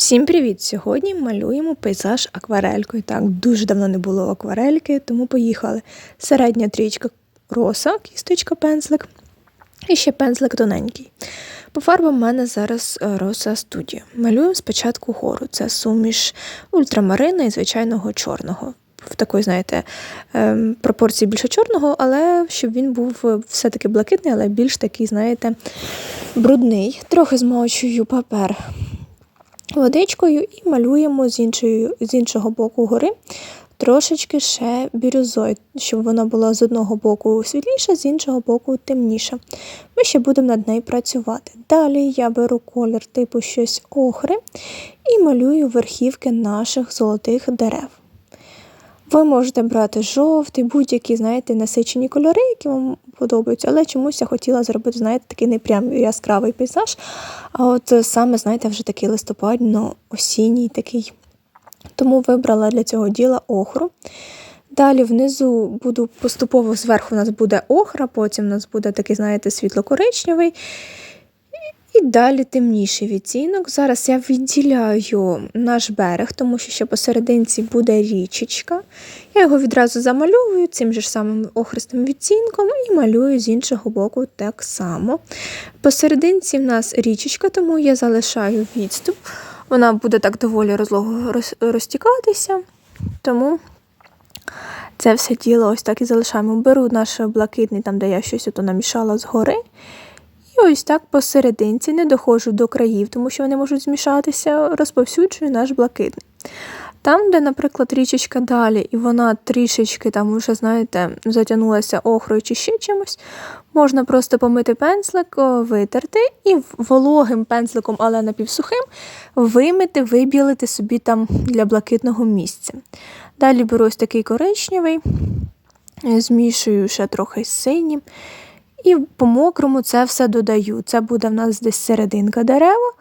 Всім привіт! Сьогодні малюємо пейзаж акварелькою. Так, дуже давно не було акварельки, тому поїхали. Середня трічка роса, кісточка, пензлик і ще пензлик тоненький. По фарбам в мене зараз е, роса студія. Малюємо спочатку гору. Це суміш ультрамарина і звичайного чорного. В такої, знаєте, ем, пропорції більше чорного, але щоб він був е, все-таки блакитний, але більш такий, знаєте, брудний. Трохи змочую папер водичкою і малюємо з, іншої, з іншого боку гори трошечки ще бірюзою, щоб вона була з одного боку світліша, з іншого боку темніша. Ми ще будемо над нею працювати. Далі я беру колір типу щось охри і малюю верхівки наших золотих дерев. Ви можете брати жовтий, будь-які, знаєте, насичені кольори, які вам подобаються, але чомусь я хотіла зробити, знаєте, такий не прям яскравий пейзаж. А от саме, знаєте, вже такий листопадно-осінній такий. Тому вибрала для цього діла охру. Далі внизу буду поступово зверху у нас буде охра, потім у нас буде такий, знаєте, світло-коричневий. І далі темніший відтінок. Зараз я відділяю наш берег, тому що ще посерединці буде річечка. Я його відразу замальовую цим же самим охристим відтінком і малюю з іншого боку так само. Посерединці в нас річечка, тому я залишаю відступ. Вона буде так доволі розлого розтікатися. Тому це все діло ось так і залишаємо. Беру наш блакитний, там, де я щось намішала згори. Ось так посерединці не доходжу до країв, тому що вони можуть змішатися, розповсюджую наш блакитний. Там, де, наприклад, річечка далі, і вона трішечки там вже, знаєте, затягнулася охрою чи ще чимось, можна просто помити пензлик, витерти і вологим пензликом, але напівсухим, вимити, вибілити собі там для блакитного місця. Далі беру ось такий коричневий, змішую ще трохи з синім. І по мокрому це все додаю. Це буде в нас десь серединка дерева,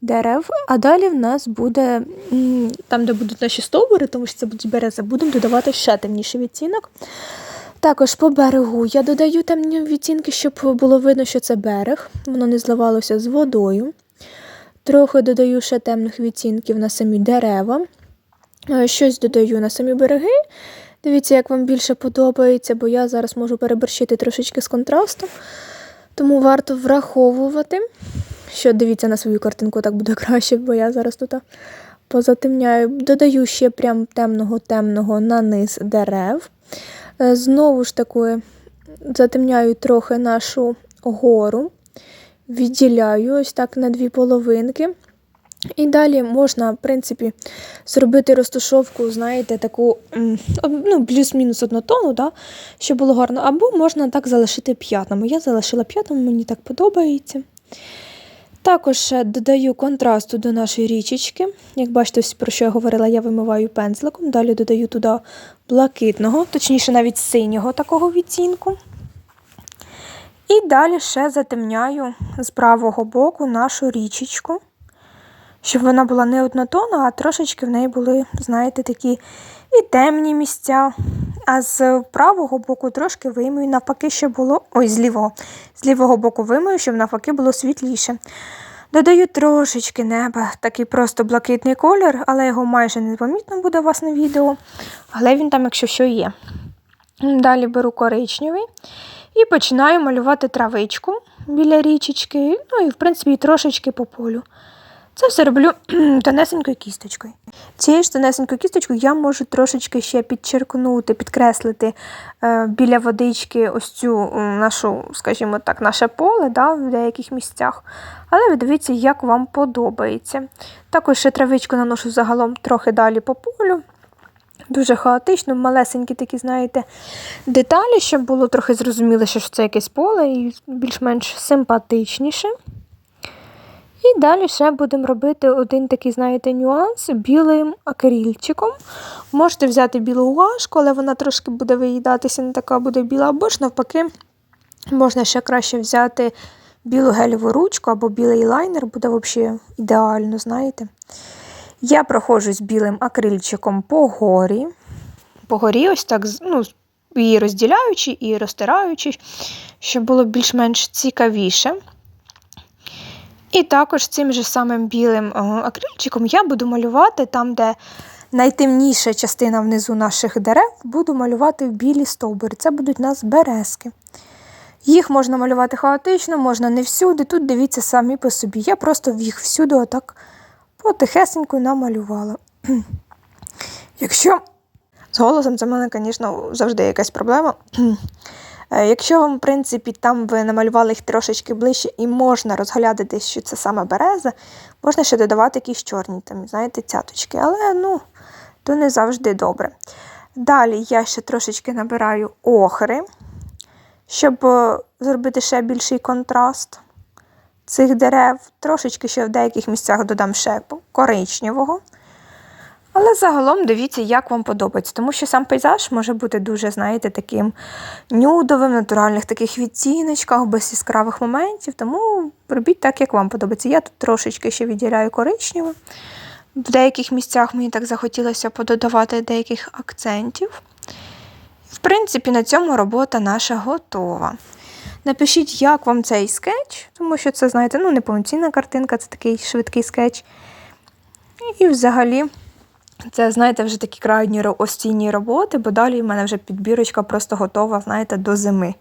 дерев, а далі в нас буде там, де будуть наші стовбури, тому що це будуть берези, будемо додавати ще темніший відтінок. Також по берегу я додаю темні відтінки, щоб було видно, що це берег, воно не зливалося з водою. Трохи додаю ще темних відтінків на самі дерева. Е, щось додаю на самі береги. Дивіться, як вам більше подобається, бо я зараз можу переборщити трошечки з контрастом. Тому варто враховувати, що дивіться на свою картинку, так буде краще, бо я зараз тут позатемняю. Додаю ще прям темного-темного на низ дерев. Е, знову ж таки, затемняю трохи нашу гору, відділяю ось так на дві половинки. І далі можна, в принципі, зробити розташовку, знаєте, таку ну, плюс-мінус однотонну, да, щоб було гарно. Або можна так залишити п'ятнами. Я залишила п'ятнами, мені так подобається. Також додаю контрасту до нашої річечки. Як бачите, про що я говорила, я вимиваю пензликом. Далі додаю туди блакитного, точніше, навіть синього такого відтінку. І далі ще затемняю з правого боку нашу річечку щоб вона була не однотонна, а трошечки в неї були, знаєте, такі і темні місця. А з правого боку трошки вимию, навпаки, щоб було. Ой, з лівого. З лівого боку вимию, щоб навпаки було світліше. Додаю трошечки неба, такий просто блакитний колір, але його майже не помітно буде у вас на відео. Але він там, якщо що, є. Далі беру коричневий і починаю малювати травичку біля річечки, ну і, в принципі, трошечки по полю. Це все роблю тонесенькою кісточкою. Цією ж тонесенькою кісточкою я можу трошечки ще підчеркнути, підкреслити е, біля водички ось цю нашу, скажімо так, наше поле да, в деяких місцях. Але ви дивіться, як вам подобається. Також ще травичку наношу загалом трохи далі по полю. Дуже хаотично, малесенькі такі, знаєте, деталі, щоб було трохи зрозуміло, що це якесь поле і більш-менш симпатичніше. І далі ще будемо робити один такий, знаєте, нюанс білим акрильчиком. Можете взяти білу гуашку, але вона трошки буде виїдатися, не така буде біла, або ж навпаки, можна ще краще взяти білу гелеву ручку або білий лайнер, буде взагалі ідеально, знаєте. Я проходжу з білим акрильчиком по горі. По горі, ось так, ну, її розділяючи і розтираючи, щоб було більш-менш цікавіше. І також цим же самим білим е, акрильчиком я буду малювати там, де найтемніша частина внизу наших дерев, буду малювати білі стовбури. Це будуть у нас березки. Їх можна малювати хаотично, можна не всюди. Тут дивіться самі по собі. Я просто їх всюди отак потихесенько намалювала. Якщо з голосом це в мене, звісно, завжди якась проблема. Е, Якщо вам, в принципі, там ви намалювали їх трошечки ближче і можна розглядати, що це саме береза, можна ще додавати якісь чорні, там, знаєте, цяточки, але ну, то не завжди добре. Далі я ще трошечки набираю охри, щоб е, зробити ще більший контраст цих дерев. Трошечки ще в деяких місцях додам ще коричневого. Але загалом дивіться, як вам подобається, тому що сам пейзаж може бути дуже, знаєте, таким нюдовим, натуральних таких відтіночках, без яскравих моментів. Тому робіть так, як вам подобається. Я тут трошечки ще відділяю коричневе. В деяких місцях мені так захотілося пододавати деяких акцентів. В принципі, на цьому робота наша готова. Напишіть, як вам цей скетч, тому що це, знаєте, ну, не повноцінна картинка, це такий швидкий скетч. І взагалі. Це, знаєте, вже такі крайні осінні роботи, бо далі в мене вже підбірочка просто готова, знаєте, до зими.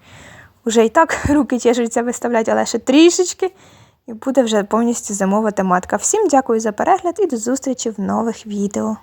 Уже і так руки чешуться виставляти, але ще трішечки, і буде вже повністю зимова тематика. Всім дякую за перегляд і до зустрічі в нових відео.